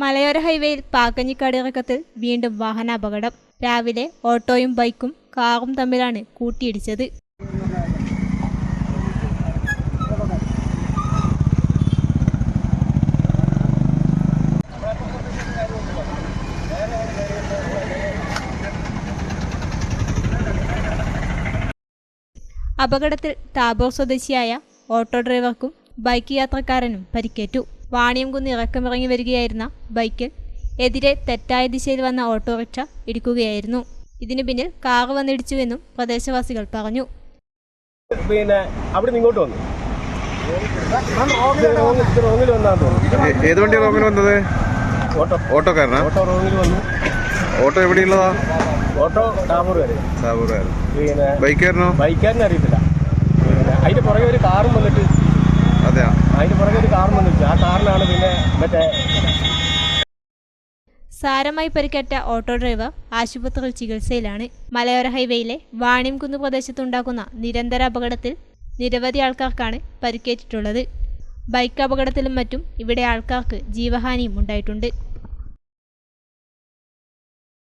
മലയോര ഹൈവേയിൽ പാക്കഞ്ഞിക്കാട് ഇറക്കത്തിൽ വീണ്ടും വാഹനാപകടം. രാവിലെ ഓട്ടോയും ബൈക്കും കാറും തമ്മിലാണ് കൂട്ടിയിടിച്ചത്. അപകടത്തിൽ താബോർ സ്വദേശിയായ ഓട്ടോ ഡ്രൈവർക്കും ബൈക്ക് യാത്രക്കാരനും പരിക്കേറ്റു. വാണിയംകുന്ന് ഇറക്കമിറങ്ങി വരികയായിരുന്ന ബൈക്കിൽ എതിരെ തെറ്റായ ദിശയിൽ വന്ന ഓട്ടോറിക്ഷ ഇടിക്കുകയായിരുന്നു. ഇതിനു പിന്നിൽ കാറ് വന്നിടിച്ചുവെന്നും പ്രദേശവാസികൾ പറഞ്ഞു. പിന്നെ അവിടെ ഇങ്ങോട്ട് വന്നു. ഏത് വണ്ടി റോങ്ങിൽ വന്നത്? ഓട്ടോ. ഓട്ടോക്കാരനാ? ഓട്ടോ റോങ്ങിൽ വന്നു. ഓട്ടോ എവിടെയുള്ളതാ? ഓട്ടോ പിന്നെ ബൈക്കാരനോ ബൈക്കാരനെ അറിയത്തില്ല. പിന്നെ അതിന്റെ പുറകെ ഒരു കാറും വന്നിട്ട് അതെയാ? അതിന്റെ പുറകെ ഒരു കാറും വന്നിട്ട് മറ്റേ സാരമായി പരിക്കേറ്റ ഓട്ടോ ഡ്രൈവർ ആശുപത്രിയിൽ ചികിത്സയിലാണ്. മലയോര ഹൈവേയിലെ വാണിയംകുന്ന് പ്രദേശത്തുണ്ടാക്കുന്ന നിരന്തര അപകടത്തിൽ നിരവധി ആൾക്കാർക്കാണ് പരിക്കേറ്റിട്ടുള്ളത്. ബൈക്ക് അപകടത്തിലും മറ്റും ഇവിടെ ആൾക്കാർക്ക് ജീവഹാനിയും ഉണ്ടായിട്ടുണ്ട്.